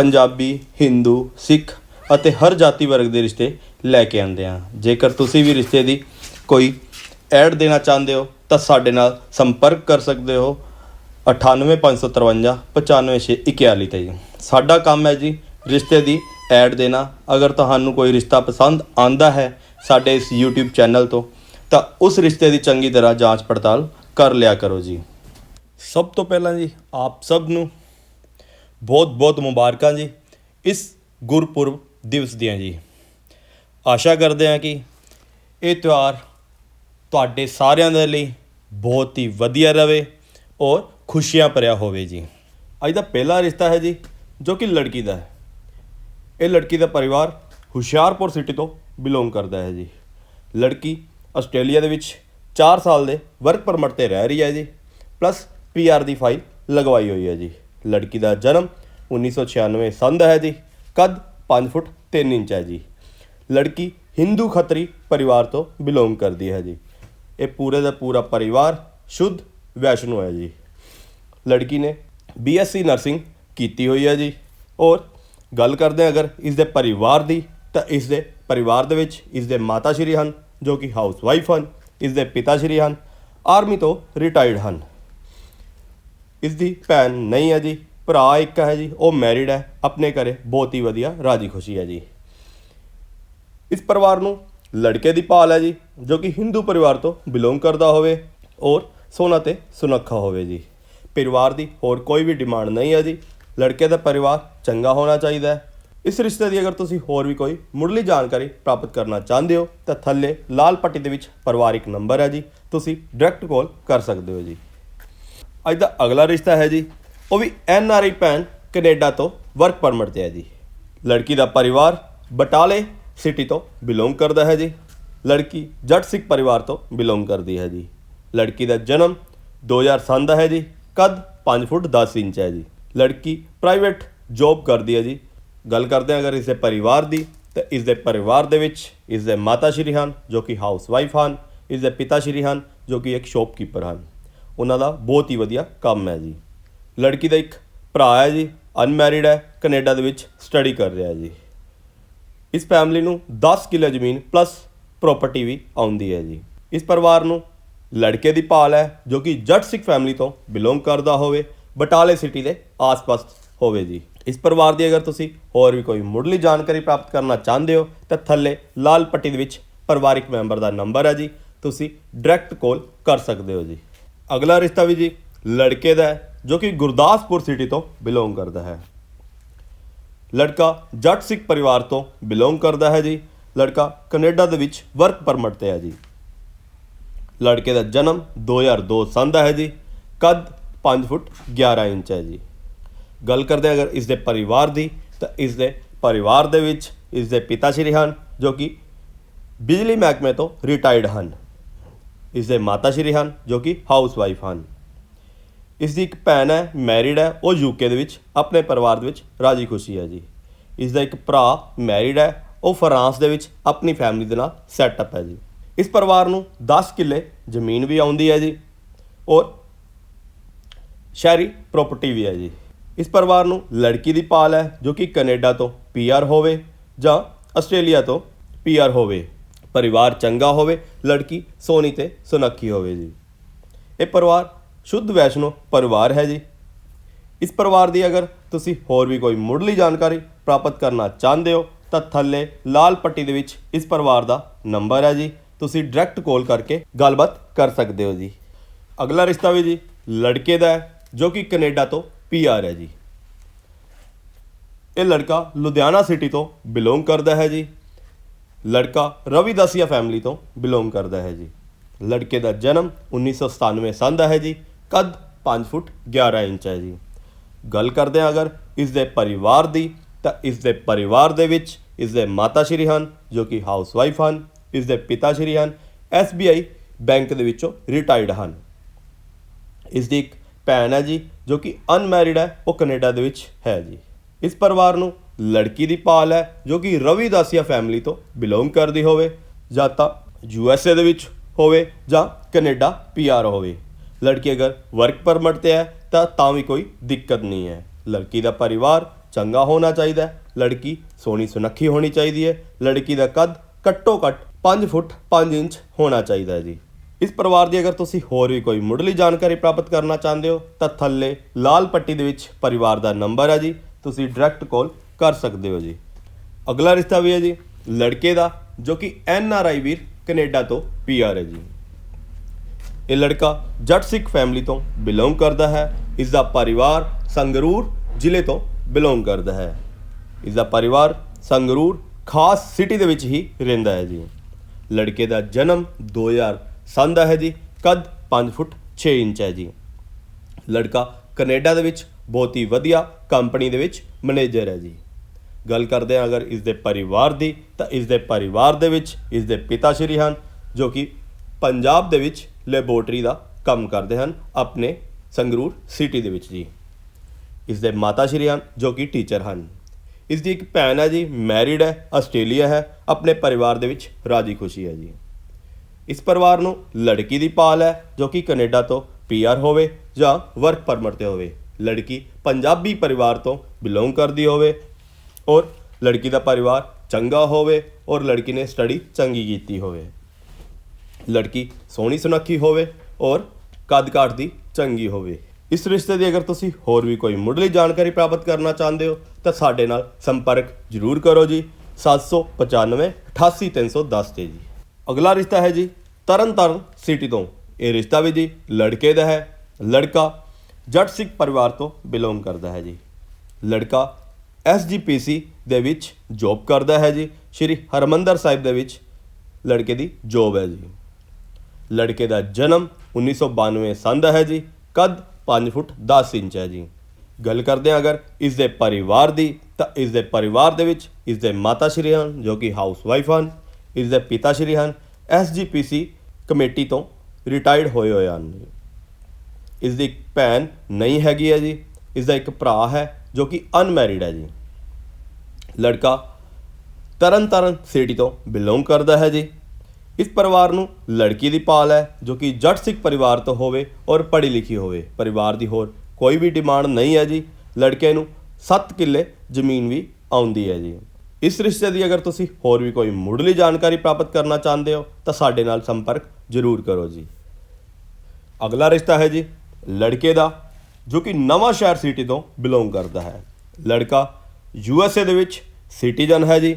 ਪੰਜਾਬੀ, ਹਿੰਦੂ, ਸਿੱਖ ਅਤੇ ਹਰ ਜਾਤੀ ਵਰਗ ਦੇ ਰਿਸ਼ਤੇ ਲੈ ਕੇ ਆਉਂਦੇ ਹਾਂ। ਜੇਕਰ ਤੁਸੀਂ ਵੀ ਰਿਸ਼ਤੇ ਦੀ ਕੋਈ ਐਡ ਦੇਣਾ ਚਾਹੁੰਦੇ ਹੋ, ਤਾਂ ਸਾਡੇ ਨਾਲ ਸੰਪਰਕ ਕਰ ਸਕਦੇ ਹੋ। 98553 95641 ਤੇ ਜੀ। ਸਾਡਾ ਕੰਮ ਹੈ ਜੀ ਰਿਸ਼ਤੇ ਦੀ ਐਡ ਦੇਣਾ। ਅਗਰ ਤੁਹਾਨੂੰ ਕੋਈ ਰਿਸ਼ਤਾ ਪਸੰਦ ਆਂਦਾ ਹੈ ਸਾਡੇ ਇਸ YouTube ਚੈਨਲ ਤੋਂ, ਤਾਂ ਉਸ ਰਿਸ਼ਤੇ ਦੀ ਚੰਗੀ ਤਰ੍ਹਾਂ ਜਾਂਚ ਪੜਤਾਲ ਕਰ ਲਿਆ ਕਰੋ ਜੀ। ਸਭ ਤੋਂ ਪਹਿਲਾਂ ਜੀ, ਆਪ ਸਭ ਨੂੰ ਬਹੁਤ ਬਹੁਤ ਮੁਬਾਰਕਾਂ ਜੀ ਇਸ ਗੁਰਪੁਰਬ ਦਿਵਸ ਦੀਆਂ ਜੀ। ਆਸ਼ਾ ਕਰਦੇ ਹਾਂ ਕਿ ਇਹ ਤਿਉਹਾਰ ਤੁਹਾਡੇ ਸਾਰਿਆਂ ਦੇ ਲਈ ਬਹੁਤ ਹੀ ਵਧੀਆ ਰਹੇ ਔਰ ਖੁਸ਼ੀਆਂ ਭਰਿਆ ਹੋਵੇ ਜੀ। ਅੱਜ ਦਾ ਪਹਿਲਾ ਰਿਸ਼ਤਾ ਹੈ ਜੀ ਜੋ ਕਿ ਲੜਕੀ ਦਾ ਹੈ। ਇਹ ਲੜਕੀ ਦਾ ਪਰਿਵਾਰ ਹੁਸ਼ਿਆਰਪੁਰ ਸਿਟੀ ਤੋਂ ਬਿਲੋਂਗ ਕਰਦਾ ਹੈ ਜੀ। ਲੜਕੀ ਆਸਟ੍ਰੇਲੀਆ ਦੇ ਵਿੱਚ 4 ਸਾਲ ਦੇ ਵਰਕ ਪਰਮਿਟ ਤੇ ਰਹਿ ਰਹੀ ਹੈ ਜੀ ਪਲੱਸ ਪੀਆਰ ਦੀ ਫਾਈਲ ਲਗਵਾਈ ਹੋਈ ਹੈ ਜੀ। ਲੜਕੀ ਦਾ ਜਨਮ 1996 ਸੰਨ ਦਾ ਹੈ ਜੀ, ਕੱਦ 5 ਫੁੱਟ 3 ਇੰਚ ਹੈ ਜੀ। ਲੜਕੀ ਹਿੰਦੂ ਖੱਤਰੀ ਪਰਿਵਾਰ ਤੋਂ ਬਿਲੋਂਗ ਕਰਦੀ ਹੈ ਜੀ। ਇਹ ਪੂਰੇ ਦਾ ਪੂਰਾ ਪਰਿਵਾਰ ਸ਼ੁੱਧ ਵੈਸ਼ਨੂ ਹੈ ਜੀ। ਲੜਕੀ ਨੇ ਬੀਐਸਸੀ ਨਰਸਿੰਗ ਕੀਤੀ ਹੋਈ ਹੈ ਜੀ। ਔਰ ਗੱਲ ਕਰਦੇ ਅਗਰ ਇਸ ਦੇ ਪਰਿਵਾਰ ਦੀ, ਤਾਂ ਇਸ ਦੇ ਪਰਿਵਾਰ ਦੇ ਵਿੱਚ ਇਸ ਦੇ ਮਾਤਾ ਸ਼੍ਰੀ ਹਨ, ਜੋ ਕਿ ਹਾਊਸ ਵਾਈਫ ਹਨ, ਇਸ ਦੇ ਪਿਤਾ ਸ਼੍ਰੀ ਹਨ, ਆਰਮੀ ਤੋਂ ਰਿਟਾਇਰਡ ਹਨ। ਇਸ ਦੀ ਭੈਣ ਨਹੀਂ ਹੈ ਜੀ, ਭਰਾ ਇੱਕ ਹੈ ਜੀ, ਉਹ ਮੈਰਿਡ ਹੈ, ਆਪਣੇ ਘਰੇ ਬਹੁਤ ਹੀ ਵਧੀਆ ਰਾਜੀ ਖੁਸ਼ੀ ਹੈ ਜੀ। ਇਸ ਪਰਿਵਾਰ ਨੂੰ ਲੜਕੇ ਦੀ ਭਾਲ ਹੈ ਜੀ, ਜੋ ਕਿ ਹਿੰਦੂ ਪਰਿਵਾਰ ਤੋਂ ਬਿਲੋਂਗ ਕਰਦਾ ਹੋਵੇ ਔਰ ਸੋਨਾ ਤੇ ਸੁਨੱਖਾ ਹੋਵੇ ਜੀ। ਪਰਿਵਾਰ ਦੀ ਹੋਰ ਕੋਈ ਵੀ ਡਿਮਾਂਡ ਨਹੀਂ ਹੈ ਜੀ, ਲੜਕੇ ਦਾ ਪਰਿਵਾਰ ਚੰਗਾ ਹੋਣਾ ਚਾਹੀਦਾ ਹੈ। ਇਸ ਰਿਸ਼ਤੇ ਦੀ ਅਗਰ ਤੁਸੀਂ ਹੋਰ ਵੀ ਕੋਈ ਮੁੱਢਲੀ ਜਾਣਕਾਰੀ ਪ੍ਰਾਪਤ ਕਰਨਾ ਚਾਹੁੰਦੇ ਹੋ, ਤਾਂ ਥੱਲੇ ਲਾਲ ਪੱਟੀ ਦੇ ਵਿੱਚ ਪਰਿਵਾਰਿਕ ਨੰਬਰ ਹੈ ਜੀ, ਤੁਸੀਂ ਡਾਇਰੈਕਟ ਕਾਲ ਕਰ ਸਕਦੇ ਹੋ ਜੀ। ਅੱਜ ਦਾ ਅਗਲਾ ਰਿਸ਼ਤਾ ਹੈ ਜੀ, ਉਹ ਵੀ ਐਨ ਆਰ ਆਈ ਭੈਣ ਕੈਨੇਡਾ ਤੋਂ ਵਰਕ ਪਰਮਿਟ ਤੇ ਹੈ ਜੀ। ਲੜਕੀ ਦਾ ਪਰਿਵਾਰ ਬਟਾਲੇ ਸਿਟੀ ਤੋਂ ਬਿਲੋਂਗ ਕਰਦਾ ਹੈ ਜੀ। ਲੜਕੀ ਜੱਟ ਸਿੱਖ ਪਰਿਵਾਰ ਤੋਂ ਬਿਲੋਂਗ ਕਰਦੀ ਹੈ ਜੀ। ਲੜਕੀ ਦਾ ਜਨਮ 2007 ਦਾ ਹੈ ਜੀ, ਕੱਦ 5 ਫੁੱਟ 10 ਇੰਚ ਹੈ ਜੀ। ਲੜਕੀ ਪ੍ਰਾਈਵੇਟ ਜੌਬ ਕਰਦੀ ਹੈ ਜੀ। ਗੱਲ ਕਰਦੇ ਹਾਂ ਅਗਰ ਇਸ ਦੇ ਪਰਿਵਾਰ ਦੀ, ਤਾਂ ਇਸ ਦੇ ਪਰਿਵਾਰ ਦੇ ਵਿੱਚ ਇਸ ਦੇ ਮਾਤਾ ਸ਼੍ਰੀ ਹਨ, ਜੋ ਕਿ ਹਾਊਸ ਵਾਈਫ ਹਨ ਇਸ ਦੇ ਪਿਤਾ ਸ਼੍ਰੀ ਹਨ, ਜੋ ਕਿ ਇੱਕ ਸ਼ੌਪਕੀਪਰ ਹਨ। ਉਹਨਾਂ ਦਾ ਬਹੁਤ ਹੀ ਵਧੀਆ ਕੰਮ ਹੈ ਜੀ। ਲੜਕੀ ਦਾ ਇੱਕ ਭਰਾ ਹੈ ਜੀ ਅਨਮੈਰਿਡ ਹੈ, ਕੈਨੇਡਾ ਦੇ ਵਿੱਚ ਸਟੱਡੀ ਕਰ ਰਿਹਾ ਹੈ ਜੀ। ਇਸ ਫੈਮਿਲੀ ਨੂੰ 10 ਕਿੱਲੇ ਜ਼ਮੀਨ ਪਲੱਸ ਪ੍ਰਾਪਰਟੀ ਵੀ ਆਉਂਦੀ ਹੈ ਜੀ। ਇਸ ਪਰਿਵਾਰ ਨੂੰ ਲੜਕੇ ਦੀ ਭਾਲ ਹੈ, ਜੋ ਕਿ ਜੱਟ ਸਿੱਖ ਫੈਮਿਲੀ ਤੋਂ ਬਿਲੋਂਗ ਕਰਦਾ ਹੋਵੇ, ਬਟਾਲੇ ਸਿਟੀ ਦੇ ਆਸ-ਪਾਸ ਹੋਵੇ ਜੀ। ਇਸ ਪਰਿਵਾਰ ਦੀ ਅਗਰ ਤੁਸੀਂ ਹੋਰ ਵੀ ਕੋਈ ਮੁੱਢਲੀ ਜਾਣਕਾਰੀ ਪ੍ਰਾਪਤ ਕਰਨਾ ਚਾਹੁੰਦੇ ਹੋ, ਤਾਂ ਥੱਲੇ ਲਾਲ ਪੱਟੀ ਦੇ ਵਿੱਚ ਪਰਿਵਾਰਿਕ ਮੈਂਬਰ ਦਾ ਨੰਬਰ ਹੈ ਜੀ, ਤੁਸੀਂ ਡਾਇਰੈਕਟ ਕਾਲ ਕਰ ਸਕਦੇ ਹੋ ਜੀ। ਅਗਲਾ ਰਿਸ਼ਤਾ ਵੀ ਜੀ ਲੜਕੇ ਦਾ ਹੈ, ਜੋ ਕਿ ਗੁਰਦਾਸਪੁਰ ਸਿਟੀ ਤੋਂ ਬਿਲੋਂਗ ਕਰਦਾ ਹੈ। ਲੜਕਾ ਜੱਟ ਸਿੱਖ ਪਰਿਵਾਰ ਤੋਂ ਬਿਲੋਂਗ ਕਰਦਾ ਹੈ ਜੀ। ਲੜਕਾ ਕੈਨੇਡਾ ਦੇ ਵਿੱਚ ਵਰਕ ਪਰਮਿਟ ਤੇ ਹੈ ਜੀ। ਲੜਕੇ ਦਾ ਜਨਮ 2002 ਸੰਨ ਦਾ ਹੈ ਜੀ। ਕੱਦ 5 ਫੁੱਟ 11 ਇੰਚ ਹੈ ਜੀ। ਗੱਲ ਕਰਦੇ ਹਾਂ ਅਗਰ ਇਸ ਦੇ ਪਰਿਵਾਰ ਦੀ, ਤਾਂ ਇਸ ਦੇ ਪਰਿਵਾਰ ਦੇ ਵਿੱਚ ਇਸ ਦੇ ਪਿਤਾ ਸ਼੍ਰੀ ਹਨ, ਜੋ ਕਿ ਬਿਜਲੀ ਮਹਿਕਮੇ ਤੋਂ ਰਿਟਾਇਰਡ ਹਨ। ਇਸ ਦੇ ਮਾਤਾ ਸ਼੍ਰੀ ਹਨ, ਜੋ ਕਿ ਹਾਊਸ ਵਾਈਫ ਹਨ। ਇਸ ਦੀ ਇੱਕ ਭੈਣ ਹੈ ਮੈਰਿਡ ਹੈ, ਉਹ ਯੂਕੇ ਦੇ ਵਿੱਚ, ਆਪਣੇ ਪਰਿਵਾਰ ਦੇ ਵਿੱਚ ਰਾਜੀ ਖੁਸ਼ੀ ਹੈ ਜੀ। ਇਸ ਦਾ ਇੱਕ ਭਰਾ ਮੈਰਿਡ ਹੈ, ਉਹ ਫਰਾਂਸ ਦੇ ਵਿੱਚ ਆਪਣੀ ਫੈਮਿਲੀ ਦੇ ਨਾਲ ਸੈਟਅਪ ਹੈ ਜੀ। ਇਸ ਪਰਿਵਾਰ ਨੂੰ 10 ਕਿੱਲੇ ਜ਼ਮੀਨ ਵੀ ਆਉਂਦੀ ਹੈ ਜੀ ਔਰ ਸ਼ਹਿਰੀ ਪ੍ਰਾਪਰਟੀ ਵੀ ਹੈ ਜੀ। ਇਸ ਪਰਿਵਾਰ ਨੂੰ ਲੜਕੀ ਦੀ ਪਾਲ ਹੈ, ਜੋ ਕਿ ਕੈਨੇਡਾ ਤੋਂ ਪੀਆਰ ਹੋਵੇ ਜਾਂ ਆਸਟ੍ਰੇਲੀਆ ਤੋਂ ਪੀਆਰ ਹੋਵੇ। ਪਰਿਵਾਰ ਚੰਗਾ ਹੋਵੇ, ਲੜਕੀ ਸੋਹਣੀ ਤੇ ਸੁਨੱਖੀ ਹੋਵੇ ਜੀ। ਇਹ ਪਰਿਵਾਰ ਸ਼ੁੱਧ ਵੈਸ਼ਨੋ ਪਰਿਵਾਰ ਹੈ ਜੀ। ਇਸ ਪਰਿਵਾਰ ਦੀ ਅਗਰ ਤੁਸੀਂ ਹੋਰ ਵੀ ਕੋਈ ਮੁੱਢਲੀ ਜਾਣਕਾਰੀ ਪ੍ਰਾਪਤ ਕਰਨਾ ਚਾਹੁੰਦੇ ਹੋ, ਤਾਂ ਥੱਲੇ ਲਾਲ ਪੱਟੀ ਦੇ ਵਿੱਚ ਇਸ ਪਰਿਵਾਰ ਦਾ ਨੰਬਰ ਹੈ ਜੀ। ਤੁਸੀਂ ਡਾਇਰੈਕਟ ਕਾਲ ਕਰਕੇ ਗੱਲਬਾਤ ਕਰ ਸਕਦੇ ਹੋ ਜੀ। ਅਗਲਾ ਰਿਸ਼ਤਾ ਵੀ ਜੀ ਲੜਕੇ ਦਾ ਹੈ, ਜੋ ਕਿ ਕੈਨੇਡਾ ਤੋਂ ਪੀਆਰ ਹੈ ਜੀ। ਇਹ ਲੜਕਾ ਲੁਧਿਆਣਾ ਸਿਟੀ ਤੋਂ ਬਿਲੋਂਗ ਕਰਦਾ ਹੈ ਜੀ। ਲੜਕਾ ਰਵੀ ਦਸੀਆ ਫੈਮਿਲੀ ਤੋਂ ਬਿਲੋਂਗ ਕਰਦਾ ਹੈ ਜੀ। ਲੜਕੇ ਦਾ ਜਨਮ 1997 ਸੰਨ ਦਾ ਹੈ ਜੀ। ਕੱਦ 5 ਫੁੱਟ 11 ਇੰਚ ਹੈ ਜੀ। ਗੱਲ ਕਰਦੇ ਹਾਂ ਅਗਰ ਇਸ ਦੇ ਪਰਿਵਾਰ ਦੀ, ਤਾਂ ਇਸ ਦੇ ਪਰਿਵਾਰ ਦੇ ਵਿੱਚ ਇਸ ਦੇ ਮਾਤਾ ਸ਼੍ਰੀ ਹਨ, ਜੋ ਕਿ ਹਾਊਸ ਵਾਈਫ ਹਨ, ਇਸ ਦੇ ਪਿਤਾ ਸ਼੍ਰੀ ਹਨ SBI ਬੈਂਕ ਦੇ ਵਿੱਚੋਂ ਰਿਟਾਇਰਡ ਹਨ। ਇਸ ਦੀ ਇੱਕ ਭੈਣ ਹੈ ਜੀ, ਜੋ ਕਿ ਅਨਮੈਰਿਡ ਹੈ, ਉਹ ਕੈਨੇਡਾ ਦੇ ਵਿੱਚ ਹੈ ਜੀ। ਇਸ ਪਰਿਵਾਰ ਨੂੰ ਲੜਕੀ ਦੀ ਭਾਲ ਹੈ, ਜੋ ਕਿ ਰਵਿਦਾਸੀਆ ਫੈਮਿਲੀ ਤੋਂ ਬਿਲੋਂਗ ਕਰਦੀ ਹੋਵੇ, ਜਾਂ ਤਾਂ ਯੂ ਐੱਸ ਏ ਦੇ ਵਿੱਚ ਹੋਵੇ, ਜਾਂ ਕੈਨੇਡਾ ਪੀਆਰ ਹੋਵੇ। ਲੜਕੀ ਅਗਰ ਵਰਕ ਪਰਮਿਟ ਤੇ ਹੈ, ਤਾਂ ਤਾਂ ਵੀ ਕੋਈ ਦਿੱਕਤ ਨਹੀਂ ਹੈ। ਲੜਕੀ ਦਾ ਪਰਿਵਾਰ ਚੰਗਾ ਹੋਣਾ ਚਾਹੀਦਾ ਹੈ। ਲੜਕੀ ਸੋਹਣੀ ਸੁਨੱਖੀ ਹੋਣੀ ਚਾਹੀਦੀ ਹੈ। ਲੜਕੀ ਦਾ ਕੱਦ ਘੱਟੋ ਘੱਟ 5 ਫੁੱਟ 5 ਇੰਚ ਹੋਣਾ ਚਾਹੀਦਾ ਹੈ ਜੀ। ਇਸ ਪਰਿਵਾਰ ਦੀ ਅਗਰ ਤੁਸੀਂ ਹੋਰ ਵੀ ਕੋਈ ਮੁੱਢਲੀ ਜਾਣਕਾਰੀ ਪ੍ਰਾਪਤ ਕਰਨਾ ਚਾਹੁੰਦੇ ਹੋ, ਤਾਂ ਥੱਲੇ ਲਾਲ ਪੱਟੀ ਦੇ ਵਿੱਚ ਪਰਿਵਾਰ ਦਾ ਨੰਬਰ ਹੈ ਜੀ। ਤੁਸੀਂ ਡਾਇਰੈਕਟ ਕਾਲ ਕਰ ਸਕਦੇ ਹੋ ਜੀ। ਅਗਲਾ ਰਿਸ਼ਤਾ ਵੀ ਹੈ ਜੀ, ਲੜਕੇ ਦਾ, ਜੋ ਕਿ ਐਨ ਆਰ ਆਈ ਵੀਰ ਕੈਨੇਡਾ ਤੋਂ ਪੀ ਆਰ ਹੈ ਜੀ। ਇਹ ਲੜਕਾ ਜੱਟ ਸਿੱਖ ਫੈਮਿਲੀ ਤੋਂ ਬਿਲੋਂਗ ਕਰਦਾ ਹੈ। ਇਸ ਦਾ ਪਰਿਵਾਰ ਸੰਗਰੂਰ ਜ਼ਿਲ੍ਹੇ ਤੋਂ ਬਿਲੋਂਗ ਕਰਦਾ ਹੈ। ਇਸ ਦਾ ਪਰਿਵਾਰ ਸੰਗਰੂਰ ਖਾਸ ਸਿਟੀ ਦੇ ਵਿੱਚ ਹੀ ਰਹਿੰਦਾ ਹੈ ਜੀ। ਲੜਕੇ ਦਾ ਜਨਮ 2007 ਦਾ ਹੈ ਜੀ, ਕੱਦ 5 ਫੁੱਟ 6 ਇੰਚ ਹੈ ਜੀ। ਲੜਕਾ ਕੈਨੇਡਾ ਦੇ ਵਿੱਚ ਬਹੁਤ ਹੀ ਵਧੀਆ ਕੰਪਨੀ ਦੇ ਵਿੱਚ ਮੈਨੇਜਰ ਹੈ ਜੀ। ਗੱਲ ਕਰਦੇ ਹਾਂ, ਅਗਰ ਇਸ ਦੇ ਪਰਿਵਾਰ ਦੀ, ਤਾਂ ਇਸ ਦੇ ਪਰਿਵਾਰ ਦੇ ਵਿੱਚ ਇਸ ਦੇ ਪਿਤਾ ਸ਼੍ਰੀ ਹਨ, ਜੋ ਕਿ ਪੰਜਾਬ ਦੇ ਵਿੱਚ ਲੈਬੋਰਟਰੀ ਦਾ ਕੰਮ ਕਰਦੇ ਹਨ, ਆਪਣੇ ਸੰਗਰੂਰ ਸਿਟੀ ਦੇ ਵਿੱਚ ਜੀ। ਇਸ ਦੇ ਮਾਤਾ ਸ਼੍ਰੀ ਹਨ, ਜੋ ਕਿ ਟੀਚਰ ਹਨ। ਇਸ ਦੀ ਇੱਕ ਭੈਣ ਹੈ ਜੀ, ਮੈਰਿਡ ਹੈ, ਆਸਟ੍ਰੇਲੀਆ ਹੈ, ਆਪਣੇ ਪਰਿਵਾਰ ਦੇ ਵਿੱਚ ਰਾਜੀ ਖੁਸ਼ੀ ਹੈ ਜੀ। ਇਸ ਪਰਿਵਾਰ ਨੂੰ ਲੜਕੀ ਦੀ ਪਾਲ ਹੈ, ਜੋ ਕਿ ਕੈਨੇਡਾ ਤੋਂ ਪੀਆਰ ਹੋਵੇ ਜਾਂ ਵਰਕ ਪਰਮਿਟ ਤੇ ਹੋਵੇ। ਲੜਕੀ ਪੰਜਾਬੀ ਪਰਿਵਾਰ ਤੋਂ ਬਿਲੋਂਗ ਕਰਦੀ ਹੋਵੇ ਔਰ ਲੜਕੀ ਦਾ ਪਰਿਵਾਰ ਚੰਗਾ ਹੋਵੇ ਔਰ ਲੜਕੀ ਨੇ ਸਟੱਡੀ ਚੰਗੀ ਕੀਤੀ ਹੋਵੇ। ਲੜਕੀ ਸੋਹਣੀ ਸੁਨੱਖੀ ਹੋਵੇ ਔਰ ਕੱਦ ਕਾਠ ਦੀ ਚੰਗੀ ਹੋਵੇ। ਇਸ ਰਿਸ਼ਤੇ ਦੀ ਅਗਰ ਤੁਸੀਂ ਹੋਰ ਵੀ ਕੋਈ ਮੁੱਢਲੀ ਜਾਣਕਾਰੀ ਪ੍ਰਾਪਤ ਕਰਨਾ ਚਾਹੁੰਦੇ ਹੋ, ਤਾਂ ਸਾਡੇ ਨਾਲ ਸੰਪਰਕ ਜ਼ਰੂਰ ਕਰੋ ਜੀ। 795 88310 ਤੇ ਜੀ। ਅਗਲਾ ਰਿਸ਼ਤਾ ਹੈ ਜੀ ਤਰਨਤਾਰਨ ਸਿਟੀ ਤੋਂ। ਇਹ ਰਿਸ਼ਤਾ ਵੀ ਜੀ ਲੜਕੇ ਦਾ ਹੈ। ਲੜਕਾ ਜੱਟ ਸਿੱਖ ਪਰਿਵਾਰ ਤੋਂ ਬਿਲੋਂਗ ਕਰਦਾ ਹੈ ਜੀ। ਲੜਕਾ ਐਸਜੀਪੀਸੀ ਦੇ ਵਿੱਚ ਜੌਬ ਕਰਦਾ ਹੈ ਜੀ। ਸ਼੍ਰੀ ਹਰਮੰਦਰ ਸਾਹਿਬ ਦੇ ਵਿੱਚ ਲੜਕੇ ਦੀ ਜੌਬ ਹੈ ਜੀ। ਲੜਕੇ ਦਾ ਜਨਮ 1992 ਸੰਨ ਦਾ ਹੈ ਜੀ। ਕੱਦ 5 ਫੁੱਟ 10 ਇੰਚ ਹੈ ਜੀ। ਗੱਲ ਕਰਦੇ ਹਾਂ ਅਗਰ ਇਸ ਦੇ ਪਰਿਵਾਰ ਦੀ, ਤਾਂ ਇਸ ਦੇ ਪਰਿਵਾਰ ਦੇ ਵਿੱਚ ਇਸ ਦੇ ਮਾਤਾ ਸ਼੍ਰੀ ਹਨ, ਜੋ ਕਿ ਹਾਊਸ ਵਾਈਫ ਹਨ। ਇਸ ਦੇ ਪਿਤਾ ਸ਼੍ਰੀ ਹਨ। ਐਸਜੀਪੀਸੀ ਕਮੇਟੀ ਤੋਂ ਰਿਟਾਇਰਡ ਹੋਏ ਹੋਏ ਹਨ। ਇਸ ਦੀ ਭੈਣ ਨਹੀਂ ਹੈਗੀ ਹੈ ਜੀ। ਇਸ ਦਾ ਇੱਕ ਭਰਾ ਹੈ ਜੋ ਕਿ ਅਨਮੈਰਿਡ ਹੈ ਜੀ। ਲੜਕਾ ਤਰਨ ਤਾਰਨ ਸਿਟੀ ਤੋਂ ਬਿਲੋਂਗ ਕਰਦਾ ਹੈ ਜੀ। ਇਸ ਪਰਿਵਾਰ ਨੂੰ ਲੜਕੀ ਦੀ ਪਾਲ ਹੈ, ਜੋ ਕਿ ਜੱਟ ਸਿੱਖ ਪਰਿਵਾਰ ਤੋਂ ਹੋਵੇ ਔਰ ਪੜ੍ਹੀ ਲਿਖੀ ਹੋਵੇ। ਪਰਿਵਾਰ ਦੀ ਹੋਰ ਕੋਈ ਵੀ ਡਿਮਾਂਡ ਨਹੀਂ ਹੈ ਜੀ। ਲੜਕੇ ਨੂੰ 7 ਕਿੱਲੇ ਜ਼ਮੀਨ ਵੀ ਆਉਂਦੀ ਹੈ ਜੀ। ਇਸ ਰਿਸ਼ਤੇ ਦੀ ਅਗਰ ਤੁਸੀਂ ਹੋਰ ਵੀ ਕੋਈ ਮੁੱਢਲੀ ਜਾਣਕਾਰੀ ਪ੍ਰਾਪਤ ਕਰਨਾ ਚਾਹੁੰਦੇ ਹੋ, ਤਾਂ ਸਾਡੇ ਨਾਲ ਸੰਪਰਕ ਜ਼ਰੂਰ ਕਰੋ ਜੀ। ਅਗਲਾ ਰਿਸ਼ਤਾ ਹੈ ਜੀ, ਲੜਕੇ ਦਾ। ਜੋ ਕਿ ਨਵਾਂ ਸ਼ਹਿਰ ਸਿਟੀ ਤੋਂ ਬਿਲੋਂਗ ਕਰਦਾ ਹੈ। ਲੜਕਾ ਯੂ ਐੱਸ ਏ ਦੇ ਵਿੱਚ ਸਿਟੀਜ਼ਨ ਹੈ ਜੀ।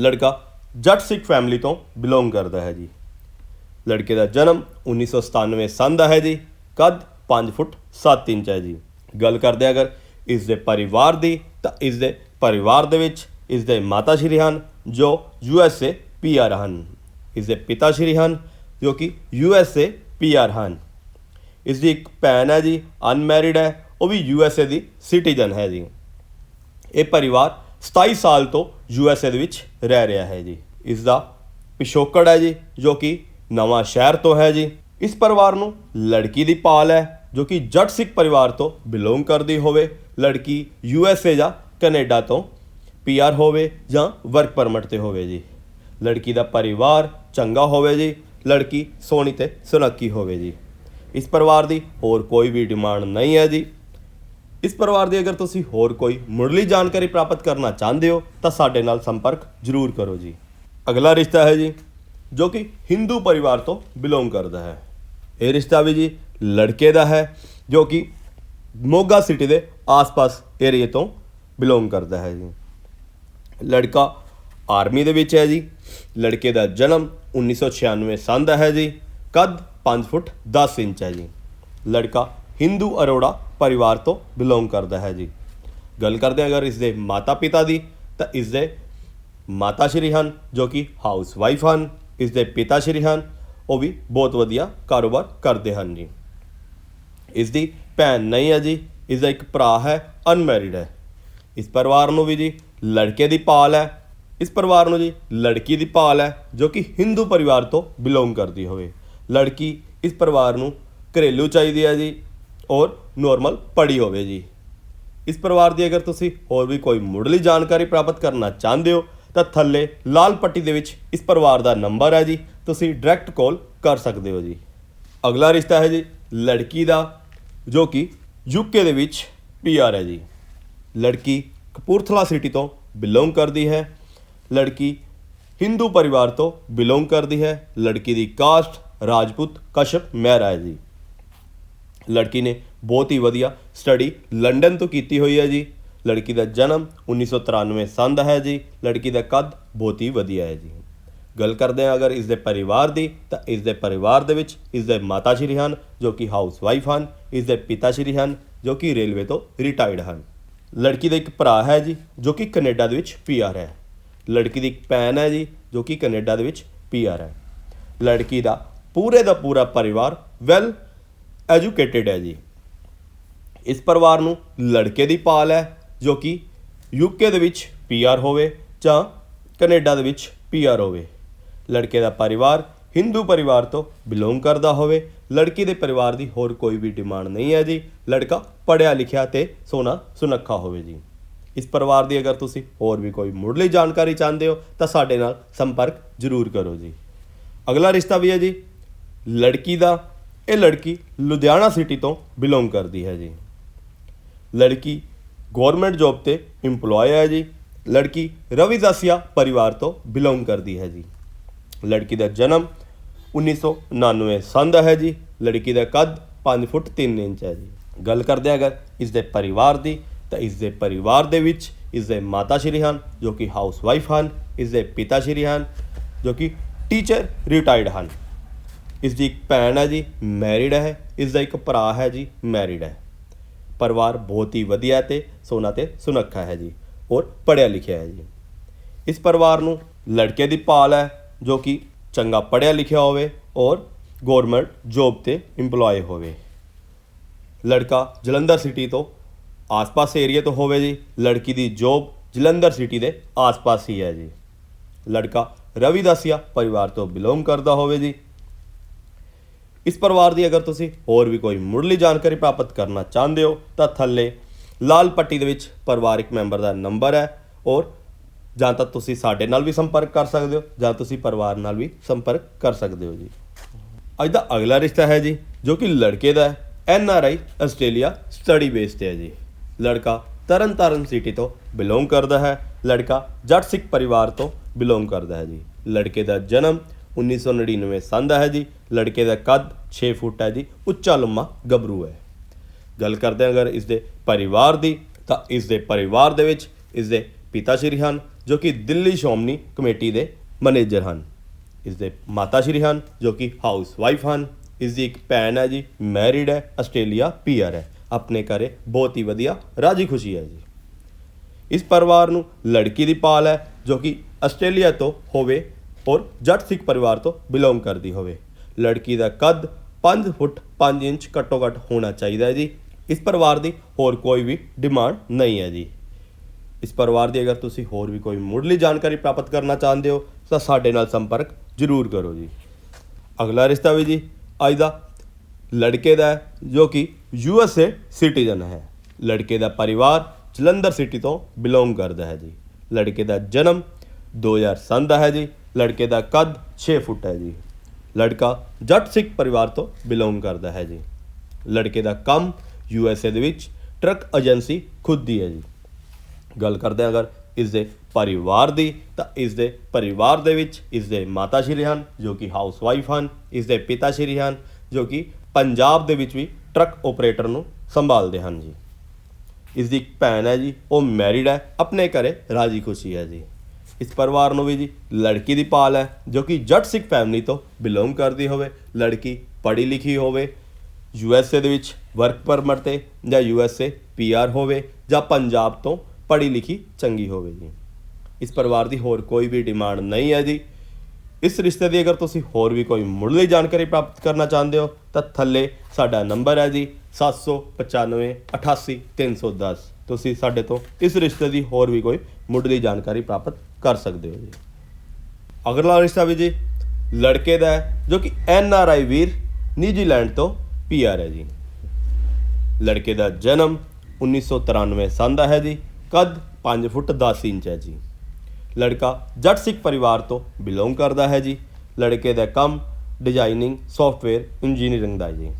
ਲੜਕਾ ਜੱਟ ਸਿੱਖ ਫੈਮਿਲੀ ਤੋਂ ਬਿਲੋਂਗ ਕਰਦਾ ਹੈ ਜੀ। ਲੜਕੇ ਦਾ ਜਨਮ 1997 ਸੰਨ ਦਾ ਹੈ ਜੀ। ਕੱਦ 5 ਫੁੱਟ 7 ਇੰਚ ਹੈ ਜੀ। ਗੱਲ ਕਰਦੇ ਅਗਰ ਇਸ ਦੇ ਪਰਿਵਾਰ ਦੀ, ਤਾਂ ਇਸ ਦੇ ਪਰਿਵਾਰ ਦੇ ਵਿੱਚ ਇਸ ਦੇ ਮਾਤਾ ਸ਼੍ਰੀ ਹਨ, ਜੋ ਯੂਐਸਏ ਪੀਆਰ ਹਨ। ਇਸ ਦੇ ਪਿਤਾ ਸ਼੍ਰੀ ਹਨ, ਜੋ ਕਿ ਯੂਐਸਏ ਪੀਆਰ ਹਨ। ਇਸ ਦੀ ਇੱਕ ਭੈਣ ਹੈ ਜੀ ਅਨਮੈਰਿਡ ਹੈ, ਉਹ ਵੀ ਯੂ ਐੱਸ ਏ ਦੀ ਸਿਟੀਜ਼ਨ ਹੈ ਜੀ। ਇਹ ਪਰਿਵਾਰ 27 ਸਾਲ ਤੋਂ ਯੂ ਐੱਸ ਏ ਦੇ ਵਿੱਚ ਰਹਿ ਰਿਹਾ ਹੈ ਜੀ। ਇਸ ਦਾ ਪਿਛੋਕੜ ਹੈ ਜੀ, ਜੋ ਕਿ ਨਵਾਂ ਸ਼ਹਿਰ ਤੋਂ ਹੈ ਜੀ। ਇਸ ਪਰਿਵਾਰ ਨੂੰ ਲੜਕੀ ਦੀ ਪਾਲ ਹੈ, ਜੋ ਕਿ ਜੱਟ ਸਿੱਖ ਪਰਿਵਾਰ ਤੋਂ ਬਿਲੋਂਗ ਕਰਦੀ ਹੋਵੇ। ਲੜਕੀ ਯੂ ਐੱਸ ਏ ਜਾਂ ਕੈਨੇਡਾ ਤੋਂ ਪੀ ਆਰ ਹੋਵੇ ਜਾਂ ਵਰਕ ਪਰਮਿਟ ਤੇ ਹੋਵੇ ਜੀ। ਲੜਕੀ ਦਾ ਪਰਿਵਾਰ ਚੰਗਾ ਹੋਵੇ ਜੀ। ਲੜਕੀ ਸੋਹਣੀ ਤੇ ਸੁਨੱਖੀ ਹੋਵੇ ਜੀ। ਇਸ ਪਰਿਵਾਰ ਦੀ ਹੋਰ ਕੋਈ ਵੀ ਡਿਮਾਂਡ ਨਹੀਂ ਹੈ ਜੀ। ਇਸ ਪਰਿਵਾਰ ਦੀ ਅਗਰ ਤੁਸੀਂ ਹੋਰ ਕੋਈ ਮੁੱਢਲੀ ਜਾਣਕਾਰੀ ਪ੍ਰਾਪਤ ਕਰਨਾ ਚਾਹੁੰਦੇ ਹੋ, ਤਾਂ ਸਾਡੇ ਨਾਲ ਸੰਪਰਕ ਜ਼ਰੂਰ ਕਰੋ ਜੀ। ਅਗਲਾ ਰਿਸ਼ਤਾ ਹੈ ਜੀ, ਜੋ ਕਿ ਹਿੰਦੂ ਪਰਿਵਾਰ ਤੋਂ ਬਿਲੋਂਗ ਕਰਦਾ ਹੈ। ਇਹ ਰਿਸ਼ਤਾ ਵੀ ਜੀ ਲੜਕੇ ਦਾ ਹੈ, ਜੋ ਕਿ ਮੋਗਾ ਸਿਟੀ ਦੇ ਆਸ-ਪਾਸ ਏਰੀਏ ਤੋਂ ਬਿਲੋਂਗ ਕਰਦਾ ਹੈ ਜੀ। ਲੜਕਾ ਆਰਮੀ ਦੇ ਵਿੱਚ ਹੈ ਜੀ। ਲੜਕੇ ਦਾ ਜਨਮ 1996 ਸੰਨ ਦਾ ਹੈ ਜੀ। ਕੱਦ 5 ਫੁੱਟ 10 ਇੰਚ ਹੈ ਜੀ। ਲੜਕਾ ਹਿੰਦੂ ਅਰੋੜਾ ਪਰਿਵਾਰ ਤੋਂ ਬਿਲੋਂਗ ਕਰਦਾ ਹੈ ਜੀ। ਗੱਲ ਕਰਦੇ ਹਾਂ ਅਗਰ ਇਸ ਦੇ ਮਾਤਾ ਪਿਤਾ ਦੀ, ਤਾਂ ਇਸ ਦੇ ਮਾਤਾ ਸ਼੍ਰੀ ਹਨ, ਜੋ ਕਿ ਹਾਊਸ ਵਾਈਫ ਹਨ। ਇਸ ਦੇ ਪਿਤਾ ਸ਼੍ਰੀ ਹਨ, ਉਹ ਵੀ ਬਹੁਤ ਵਧੀਆ ਕਾਰੋਬਾਰ ਕਰਦੇ ਹਨ ਜੀ। ਇਸ ਦੀ ਭੈਣ ਨਹੀਂ ਹੈ ਜੀ ਇਸ ਦਾ ਇੱਕ ਭਰਾ ਹੈ ਅਨਮੈਰਿਡ ਹੈ। ਇਸ ਪਰਿਵਾਰ ਨੂੰ ਵੀ ਜੀ ਲੜਕੇ ਦੀ ਪਾਲ ਹੈ। ਇਸ ਪਰਿਵਾਰ ਨੂੰ ਜੀ ਲੜਕੀ ਦੀ ਭਾਲ ਹੈ, ਜੋ ਕਿ ਹਿੰਦੂ ਪਰਿਵਾਰ ਤੋਂ ਬਿਲੋਂਗ ਕਰਦੀ ਹੋਵੇ। ਲੜਕੀ ਇਸ ਪਰਿਵਾਰ ਨੂੰ ਘਰੇਲੂ ਚਾਹੀਦੀ ਹੈ ਜੀ ਔਰ ਨੋਰਮਲ ਪੜ੍ਹੀ ਹੋਵੇ ਜੀ। ਇਸ ਪਰਿਵਾਰ ਦੀ ਅਗਰ ਤੁਸੀਂ ਹੋਰ ਵੀ ਕੋਈ ਮੁੱਢਲੀ ਜਾਣਕਾਰੀ ਪ੍ਰਾਪਤ ਕਰਨਾ ਚਾਹੁੰਦੇ ਹੋ, ਤਾਂ ਥੱਲੇ ਲਾਲ ਪੱਟੀ ਦੇ ਵਿੱਚ ਇਸ ਪਰਿਵਾਰ ਦਾ ਨੰਬਰ ਹੈ ਜੀ। ਤੁਸੀਂ ਡਾਇਰੈਕਟ ਕਾਲ ਕਰ ਸਕਦੇ ਹੋ ਜੀ। ਅਗਲਾ ਰਿਸ਼ਤਾ ਹੈ ਜੀ ਲੜਕੀ ਦਾ, ਜੋ ਕਿ ਯੂਕੇ ਦੇ ਵਿੱਚ ਪੀਆਰ ਹੈ ਜੀ। ਲੜਕੀ ਕਪੂਰਥਲਾ ਸਿਟੀ ਤੋਂ ਬਿਲੋਂਗ ਕਰਦੀ ਹੈ। ਲੜਕੀ ਹਿੰਦੂ ਪਰਿਵਾਰ ਤੋਂ ਬਿਲੋਂਗ ਕਰਦੀ ਹੈ। ਲੜਕੀ ਦੀ ਕਾਸਟ ਰਾਜਪੂਤ ਕਸ਼ਪ ਮਹਿਰਾ ਹੈ ਜੀ। ਲੜਕੀ ਨੇ ਬਹੁਤ ਹੀ ਵਧੀਆ ਸਟੱਡੀ ਲੰਡਨ ਤੋਂ ਕੀਤੀ ਹੋਈ ਹੈ ਜੀ। ਲੜਕੀ ਦਾ ਜਨਮ 1993 ਸੰਨ ਦਾ ਹੈ ਜੀ। ਲੜਕੀ ਦਾ ਕੱਦ ਬਹੁਤ ਹੀ ਵਧੀਆ ਹੈ ਜੀ। ਗੱਲ ਕਰਦੇ ਹਾਂ ਅਗਰ ਇਸ ਦੇ ਪਰਿਵਾਰ ਦੀ, ਤਾਂ ਇਸ ਦੇ ਪਰਿਵਾਰ ਦੇ ਵਿੱਚ ਇਸ ਦੇ ਮਾਤਾ ਸ਼੍ਰੀ ਹਨ, ਜੋ ਕਿ ਹਾਊਸ ਵਾਈਫ ਹਨ ਇਸ ਦੇ ਪਿਤਾ ਸ਼੍ਰੀ ਹਨ, ਜੋ ਕਿ ਰੇਲਵੇ ਤੋਂ ਰਿਟਾਇਰਡ ਹਨ। ਲੜਕੀ ਦਾ ਇੱਕ ਭਰਾ ਹੈ ਜੀ, ਜੋ ਕਿ ਕੈਨੇਡਾ ਦੇ ਵਿੱਚ ਪੀਆਰ ਹੈ। ਲੜਕੀ ਦੀ ਇੱਕ ਭੈਣ ਹੈ ਜੀ, ਜੋ ਕਿ ਕੈਨੇਡਾ ਦੇ ਵਿੱਚ ਪੀਆਰ ਹੈ। ਲੜਕੀ ਦਾ ਪੂਰੇ ਦਾ ਪੂਰਾ ਪਰਿਵਾਰ ਵੈਲ ਐਜੂਕੇਟਿਡ ਹੈ ਜੀ। ਇਸ ਪਰਿਵਾਰ ਨੂੰ ਲੜਕੇ ਦੀ ਪਾਲ ਹੈ, ਜੋ ਕਿ ਯੂਕੇ ਦੇ ਵਿੱਚ ਪੀਆਰ ਹੋਵੇ ਜਾਂ ਕੈਨੇਡਾ ਦੇ ਵਿੱਚ ਪੀਆਰ ਹੋਵੇ। ਲੜਕੇ ਦਾ ਪਰਿਵਾਰ ਹਿੰਦੂ ਪਰਿਵਾਰ ਤੋਂ ਬਿਲੋਂਗ ਕਰਦਾ ਹੋਵੇ। ਲੜਕੀ ਦੇ ਪਰਿਵਾਰ ਦੀ ਹੋਰ ਕੋਈ ਵੀ ਡਿਮਾਂਡ ਨਹੀਂ ਹੈ ਜੀ। ਲੜਕਾ ਪੜ੍ਹਿਆ ਲਿਖਿਆ ਤੇ ਸੋਨਾ ਸੁਨੱਖਾ ਹੋਵੇ ਜੀ। ਇਸ ਪਰਿਵਾਰ ਦੀ ਅਗਰ ਤੁਸੀਂ ਹੋਰ ਵੀ ਕੋਈ ਮੁੱਢਲੀ ਜਾਣਕਾਰੀ ਚਾਹੁੰਦੇ ਹੋ, ਤਾਂ ਸਾਡੇ ਨਾਲ ਸੰਪਰਕ ਜ਼ਰੂਰ ਕਰੋ ਜੀ। ਅਗਲਾ ਰਿਸ਼ਤਾ ਵੀ ਹੈ ਜੀ। ਲੜਕੀ ਦਾ, ਇਹ ਲੜਕੀ ਲੁਧਿਆਣਾ ਸਿਟੀ ਤੋਂ ਬਿਲੋਂਗ ਕਰਦੀ ਹੈ ਜੀ। ਲੜਕੀ ਗਵਰਨਮੈਂਟ ਜੌਬ ਤੇ EMPLOYE ਹੈ ਜੀ। ਲੜਕੀ ਰਵਿਦਾਸੀਆ ਪਰਿਵਾਰ ਤੋਂ ਬਿਲੋਂਗ ਕਰਦੀ ਹੈ ਜੀ। ਲੜਕੀ ਦਾ ਜਨਮ 1999 ਸੰਨ ਦਾ ਹੈ ਜੀ। ਲੜਕੀ ਦਾ ਕੱਦ 5 ਫੁੱਟ 3 ਇੰਚ ਹੈ ਜੀ। ਗੱਲ ਕਰਦੇ ਹਾਂ ਅਗਰ ਇਸ ਦੇ ਪਰਿਵਾਰ ਦੀ, ਤਾਂ ਇਸ ਦੇ ਪਰਿਵਾਰ ਦੇ ਵਿੱਚ ਇਸ ਦੇ ਮਾਤਾ ਸ਼੍ਰੀ ਹਨ, ਜੋ ਕਿ ਹਾਊਸ ਵਾਈਫ ਹਨ, ਇਸ ਦੇ ਪਿਤਾ ਸ਼੍ਰੀ ਹਨ, ਜੋ ਕਿ ਟੀਚਰ ਰਿਟਾਇਰਡ ਹਨ। ਇਸ ਦੀ ਇੱਕ ਭੈਣ ਹੈ ਜੀ ਮੈਰਿਡ ਹੈ ਇਸ ਦਾ ਇੱਕ ਭਰਾ ਹੈ ਜੀ ਮੈਰਿਡ ਹੈ। ਪਰਿਵਾਰ ਬਹੁਤ ਹੀ ਵਧੀਆ ਤੇ ਸੋਨਾ ਤੇ ਸੁਨੱਖਾ ਹੈ ਜੀ ਔਰ ਪੜ੍ਹਿਆ ਲਿਖਿਆ ਹੈ ਜੀ। ਇਸ ਪਰਿਵਾਰ ਨੂੰ ਲੜਕੇ ਦੀ ਭਾਲ ਹੈ ਜੋ ਕਿ ਚੰਗਾ ਪੜ੍ਹਿਆ ਲਿਖਿਆ ਹੋਵੇ ਔਰ ਗਵਰਨਮੈਂਟ ਜੋਬ ਤੇ EMPLOYE ਹੋਵੇ। ਲੜਕਾ ਜਲੰਧਰ ਸਿਟੀ ਤੋਂ ਆਸ-ਪਾਸ ਏਰੀਆ ਤੋਂ ਹੋਵੇ ਜੀ, ਲੜਕੀ ਦੀ ਜੋਬ ਜਲੰਧਰ ਸਿਟੀ ਦੇ ਆਸ-ਪਾਸ ਹੀ ਹੈ ਜੀ। ਲੜਕਾ ਰਵੀ ਰਵਿਦਾਸੀਆ ਪਰਿਵਾਰ ਤੋਂ ਬਿਲੋਂਗ ਕਰਦਾ ਹੋਵੇ ਜੀ ਇਸ ਪਰਿਵਾਰ ਦੀ ਅਗਰ ਤੁਸੀਂ ਹੋਰ ਵੀ ਕੋਈ ਮੁੱਢਲੀ ਜਾਣਕਾਰੀ ਪ੍ਰਾਪਤ ਕਰਨਾ ਚਾਹੁੰਦੇ ਹੋ, ਤਾਂ ਥੱਲੇ ਲਾਲ ਪੱਟੀ ਦੇ ਵਿੱਚ ਪਰਿਵਾਰਿਕ ਮੈਂਬਰ ਦਾ ਨੰਬਰ ਹੈ ਔਰ ਜਾਂ ਤਾਂ ਤੁਸੀਂ ਸਾਡੇ ਨਾਲ ਵੀ ਸੰਪਰਕ ਕਰ ਸਕਦੇ ਹੋ, ਜਾਂ ਤੁਸੀਂ ਪਰਿਵਾਰ ਨਾਲ ਵੀ ਸੰਪਰਕ ਕਰ ਸਕਦੇ ਹੋ ਜੀ। ਅੱਜ ਦਾ ਅਗਲਾ ਰਿਸ਼ਤਾ ਹੈ ਜੀ, ਜੋ ਕਿ ਲੜਕੇ ਦਾ ਹੈ। N R I Australia study base ਤੇ ਹੈ ਜੀ। ਲੜਕਾ ਤਰਨਤਾਰਨ ਸਿਟੀ ਤੋਂ ਬਿਲੋਂਗ ਕਰਦਾ ਹੈ। ਲੜਕਾ ਜੱਟ ਸਿੱਖ ਪਰਿਵਾਰ ਤੋਂ ਬਿਲੋਂਗ ਕਰਦਾ ਹੈ ਜੀ। ਲੜਕੇ ਦਾ ਜਨਮ 1999 ਸੰਨ ਦਾ ਹੈ ਜੀ। ਲੜਕੇ ਦਾ ਕੱਦ 6 ਫੁੱਟ ਹੈ ਜੀ, ਉੱਚਾ ਲੰਮਾ ਗੱਭਰੂ ਹੈ। ਗੱਲ ਕਰਦੇ ਹਾਂ ਅਗਰ ਇਸ ਦੇ ਪਰਿਵਾਰ ਦੀ, ਤਾਂ ਇਸ ਦੇ ਪਰਿਵਾਰ ਦੇ ਵਿੱਚ ਇਸ ਦੇ ਪਿਤਾ ਸ਼੍ਰੀ ਹਨ, ਜੋ ਕਿ ਦਿੱਲੀ ਸ਼੍ਰੋਮਣੀ ਕਮੇਟੀ ਦੇ ਮੈਨੇਜਰ ਹਨ। ਇਸ ਦੇ ਮਾਤਾ ਸ਼੍ਰੀ ਹਨ, ਜੋ ਕਿ ਹਾਊਸ ਵਾਈਫ ਹਨ। ਇਸ ਦੀ ਇੱਕ ਭੈਣ ਹੈ ਜੀ, ਮੈਰਿਡ ਹੈ, ਆਸਟ੍ਰੇਲੀਆ ਪੀਆਰ ਹੈ। ਆਪਣੇ ਘਰੇ ਬਹੁਤ ਹੀ ਵਧੀਆ ਰਾਜੀ ਖੁਸ਼ੀ ਹੈ ਜੀ। ਇਸ ਪਰਿਵਾਰ ਨੂੰ ਲੜਕੀ ਦੀ ਪਾਲ ਹੈ, ਜੋ ਕਿ ਆਸਟ੍ਰੇਲੀਆ ਤੋਂ ਹੋਵੇ ਔਰ ਜੱਟ ਸਿੱਖ ਪਰਿਵਾਰ ਤੋਂ ਬਿਲੋਂਗ ਕਰਦੀ ਹੋਵੇ। ਲੜਕੀ ਦਾ ਕੱਦ 5 ਫੁੱਟ 5 ਇੰਚ ਘੱਟੋ ਘੱਟ ਹੋਣਾ ਚਾਹੀਦਾ ਹੈ ਜੀ। ਇਸ ਪਰਿਵਾਰ ਦੀ ਹੋਰ ਕੋਈ ਵੀ ਡਿਮਾਂਡ ਨਹੀਂ ਹੈ ਜੀ। ਇਸ ਪਰਿਵਾਰ ਦੀ ਅਗਰ ਤੁਸੀਂ ਹੋਰ ਵੀ ਕੋਈ ਮੁੱਢਲੀ ਜਾਣਕਾਰੀ ਪ੍ਰਾਪਤ ਕਰਨਾ ਚਾਹੁੰਦੇ ਹੋ, ਤਾਂ ਸਾਡੇ ਨਾਲ ਸੰਪਰਕ ਜ਼ਰੂਰ ਕਰੋ ਜੀ। ਅਗਲਾ ਰਿਸ਼ਤਾ ਵੀ ਜੀ, ਅੱਜ ਦਾ ਲੜਕੇ ਦਾ ਜੋ ਕਿ ਯੂ ਐਸ ਏ ਸਿਟੀਜ਼ਨ ਹੈ। ਲੜਕੇ ਦਾ ਪਰਿਵਾਰ ਜਲੰਧਰ ਸਿਟੀ ਤੋਂ ਬਿਲੋਂਗ ਕਰਦਾ ਹੈ ਜੀ। ਲੜਕੇ ਦਾ ਜਨਮ 2000 ਸੰਨ ਦਾ ਹੈ ਜੀ। ਲੜਕੇ ਦਾ ਕੱਦ 6 ਫੁੱਟ ਹੈ ਜੀ। ਲੜਕਾ ਜੱਟ ਸਿੱਖ ਪਰਿਵਾਰ ਤੋਂ ਬਿਲੋਂਗ ਕਰਦਾ ਹੈ ਜੀ। ਲੜਕੇ ਦਾ ਕੰਮ ਯੂ ਐਸ ਏ ਦੇ ਵਿੱਚ, ਟਰੱਕ ਏਜੰਸੀ ਖੁਦ ਦੀ ਹੈ ਜੀ। ਗੱਲ ਕਰਦੇ ਹਾਂ ਅਗਰ ਇਸ ਦੇ ਪਰਿਵਾਰ ਦੀ, ਤਾਂ ਇਸ ਦੇ ਪਰਿਵਾਰ ਦੇ ਵਿੱਚ ਇਸ ਦੇ ਮਾਤਾ ਸ਼੍ਰੀ ਹਨ, ਜੋ ਕਿ ਹਾਊਸ ਵਾਈਫ ਹਨ, ਇਸ ਦੇ ਪਿਤਾ ਸ਼੍ਰੀ ਹਨ, ਜੋ ਕਿ ਪੰਜਾਬ ਦੇ ਵਿੱਚ ਵੀ ਟਰੱਕ ਆਪਰੇਟਰ ਨੂੰ ਸੰਭਾਲਦੇ ਹਨ ਜੀ। ਇਸ ਦੀ ਭੈਣ ਹੈ ਜੀ, ਉਹ ਮੈਰਿਡ ਹੈ, ਆਪਣੇ ਘਰੇ ਰਾਜੀ ਖੁਸ਼ੀ ਹੈ ਜੀ। ਇਸ ਪਰਿਵਾਰ ਨੂੰ ਵੀ ਜੀ, ਲੜਕੀ ਦੀ ਪਾਲ ਹੈ, ਜੋ ਕਿ ਜੱਟ ਸਿੱਖ ਫੈਮਿਲੀ ਤੋਂ ਬਿਲੋਂਗ ਕਰਦੀ ਹੋਵੇ, ਲੜਕੀ ਪੜ੍ਹੀ ਲਿਖੀ ਹੋਵੇ ਯੂ ਐਸ ਏ ਦੇ ਵਿੱਚ ਵਰਕ ਪਰਮਿਟ ਤੇ ਜਾਂ U S A P R ਹੋਵੇ, ਜਾਂ ਪੰਜਾਬ ਤੋਂ ਪੜ੍ਹੀ ਲਿਖੀ ਚੰਗੀ ਹੋਵੇ ਜੀ। ਇਸ ਪਰਿਵਾਰ ਦੀ ਹੋਰ ਕੋਈ ਵੀ ਡਿਮਾਂਡ ਨਹੀਂ ਹੈ ਜੀ। ਇਸ ਰਿਸ਼ਤੇ ਦੀ ਅਗਰ ਤੁਸੀਂ ਹੋਰ ਵੀ ਕੋਈ ਮੁੱਢਲੀ ਜਾਣਕਾਰੀ ਪ੍ਰਾਪਤ ਕਰਨਾ ਚਾਹੁੰਦੇ ਹੋ, ਤਾਂ ਥੱਲੇ ਸਾਡਾ ਨੰਬਰ ਹੈ ਜੀ 795 88 310 ਤੁਸੀਂ ਸਾਡੇ ਤੋਂ ਇਸ ਰਿਸ਼ਤੇ ਦੀ ਹੋਰ ਵੀ ਕੋਈ ਮੁੱਢਲੀ ਜਾਣਕਾਰੀ ਪ੍ਰਾਪਤ ਕਰ ਸਕਦੇ ਹੋ ਜੀ। ਅਗਲਾ ਰਿਸ਼ਤਾ ਵੀ ਜੀ, ਲੜਕੇ ਦਾ ਹੈ, ਜੋ ਕਿ ਐਨ ਆਰ ਆਈ ਵੀਰ ਨਿਊਜ਼ੀਲੈਂਡ ਤੋਂ ਪੀ ਆਰ ਹੈ ਜੀ। ਲੜਕੇ ਦਾ ਜਨਮ 1993 ਸੰਨ ਦਾ ਹੈ ਜੀ, ਕੱਦ 5 ਫੁੱਟ 10 ਇੰਚ ਹੈ ਜੀ। ਲੜਕਾ ਜੱਟ ਸਿੱਖ ਪਰਿਵਾਰ ਤੋਂ ਬਿਲੋਂਗ ਕਰਦਾ ਹੈ ਜੀ। ਲੜਕੇ ਦਾ ਕੰਮ ਡਿਜ਼ਾਈਨਿੰਗ, ਸੌਫਟਵੇਅਰ, ਇੰਜੀਨੀਅਰਿੰਗ ਦਾ ਜੀ।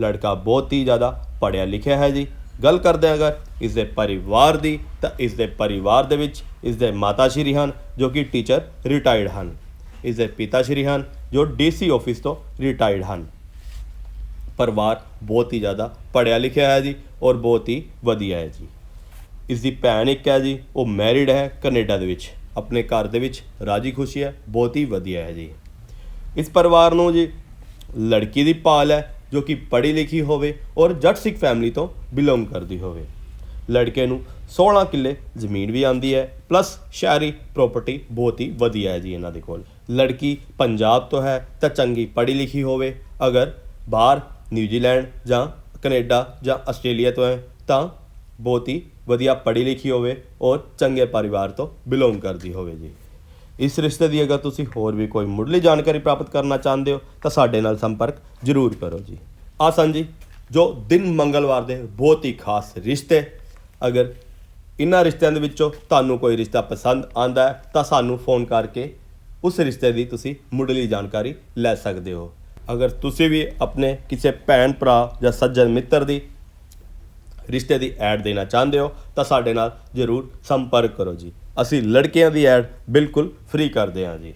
ਲੜਕਾ ਬਹੁਤ ਹੀ ਜ਼ਿਆਦਾ ਪੜ੍ਹਿਆ ਲਿਖਿਆ ਹੈ ਜੀ। ਗੱਲ ਕਰਦੇ ਹਾਂ ਅਗਰ ਇਸ ਦੇ ਪਰਿਵਾਰ ਦੀ, ਤਾਂ ਇਸ ਦੇ ਪਰਿਵਾਰ ਦੇ ਵਿੱਚ ਇਸ ਦੇ ਮਾਤਾ ਸ਼੍ਰੀ ਹਨ, ਜੋ ਕਿ ਟੀਚਰ ਰਿਟਾਇਰਡ ਹਨ। ਇਸ ਦੇ ਪਿਤਾ ਸ਼੍ਰੀ ਹਨ, ਜੋ ਡੀਸੀ ਆਫਿਸ ਤੋਂ ਰਿਟਾਇਰਡ ਹਨ। ਪਰਿਵਾਰ ਬਹੁਤ ਹੀ ਜ਼ਿਆਦਾ ਪੜ੍ਹਿਆ ਲਿਖਿਆ ਹੈ ਜੀ, ਔਰ ਬਹੁਤ ਹੀ ਵਧੀਆ ਹੈ ਜੀ। ਇਸ ਦੀ ਭੈਣ ਇੱਕ ਹੈ ਜੀ, ਉਹ ਮੈਰਿਡ ਹੈ ਕੈਨੇਡਾ ਦੇ ਵਿੱਚ, ਆਪਣੇ ਘਰ ਦੇ ਵਿੱਚ ਰਾਜੀ ਖੁਸ਼ੀ ਹੈ, ਬਹੁਤ ਹੀ ਵਧੀਆ ਹੈ ਜੀ। ਇਸ ਪਰਿਵਾਰ ਨੂੰ ਜੀ, ਲੜਕੀ ਦੀ ਭਾਲ ਹੈ ਜੋ ਕਿ ਪੜ੍ਹੀ ਲਿਖੀ ਹੋਵੇ ਔਰ ਜੱਟ ਸਿੱਖ ਫੈਮਿਲੀ ਤੋਂ ਬਿਲੋਂਗ ਕਰਦੀ ਹੋਵੇ। ਲੜਕੇ ਨੂੰ 16 ਕਿੱਲੇ ਜ਼ਮੀਨ ਵੀ ਆਂਦੀ ਹੈ ਪਲੱਸ ਸ਼ਹਿਰੀ ਪ੍ਰਾਪਰਟੀ ਬਹੁਤ ਹੀ ਵਧੀਆ ਹੈ ਜੀ ਇਹਨਾਂ ਦੇ ਕੋਲ। ਲੜਕੀ ਪੰਜਾਬ ਤੋਂ ਹੈ, ਤਾਂ ਚੰਗੀ ਪੜ੍ਹੀ ਲਿਖੀ ਹੋਵੇ। ਅਗਰ ਬਾਹਰ ਨਿਊਜ਼ੀਲੈਂਡ ਜਾਂ ਕੈਨੇਡਾ ਜਾਂ ਆਸਟ੍ਰੇਲੀਆ ਤੋਂ ਹੈ, ਤਾਂ ਬਹੁਤ ਹੀ ਵਧੀਆ ਪੜ੍ਹੀ ਲਿਖੀ ਹੋਵੇ ਔਰ ਚੰਗੇ ਪਰਿਵਾਰ ਤੋਂ ਬਿਲੋਂਗ ਕਰਦੀ ਹੋਵੇ ਜੀ। ਇਸ ਰਿਸ਼ਤੇ ਦੀ ਅਗਰ ਤੁਸੀਂ ਹੋਰ ਵੀ ਕੋਈ ਮੁੱਢਲੀ ਜਾਣਕਾਰੀ ਪ੍ਰਾਪਤ ਕਰਨਾ ਚਾਹੁੰਦੇ ਹੋ, ਤਾਂ ਸਾਡੇ ਨਾਲ ਸੰਪਰਕ ਜ਼ਰੂਰ ਕਰੋ ਜੀ। ਆਸਨ ਜੀ ਜੋ ਦਿਨ ਮੰਗਲਵਾਰ ਦੇ ਬਹੁਤ ਹੀ ਖਾਸ ਰਿਸ਼ਤੇ, ਅਗਰ ਇਨ੍ਹਾਂ ਰਿਸ਼ਤਿਆਂ ਦੇ ਵਿੱਚੋਂ ਤੁਹਾਨੂੰ ਕੋਈ ਰਿਸ਼ਤਾ ਪਸੰਦ ਆਂਦਾ ਹੈ, ਤਾਂ ਸਾਨੂੰ ਫੋਨ ਕਰਕੇ ਉਸ ਰਿਸ਼ਤੇ ਦੀ ਤੁਸੀਂ ਮੁੱਢਲੀ ਜਾਣਕਾਰੀ ਲੈ ਸਕਦੇ ਹੋ। ਅਗਰ ਤੁਸੀਂ ਵੀ ਆਪਣੇ ਕਿਸੇ ਭੈਣ, ਭਰਾ ਜਾਂ ਸੱਜਣ, ਮਿੱਤਰ ਦੀ ਰਿਸ਼ਤੇ ਦੀ ਐਡ ਦੇਣਾ ਚਾਹੁੰਦੇ ਹੋ, ਤਾਂ ਸਾਡੇ ਨਾਲ ਜਰੂਰ ਸੰਪਰਕ ਕਰੋ ਜੀ। ਅਸੀਂ ਲੜਕਿਆਂ ਦੀ ਐਡ ਬਿਲਕੁਲ ਫ੍ਰੀ ਕਰਦੇ ਹਾਂ ਜੀ।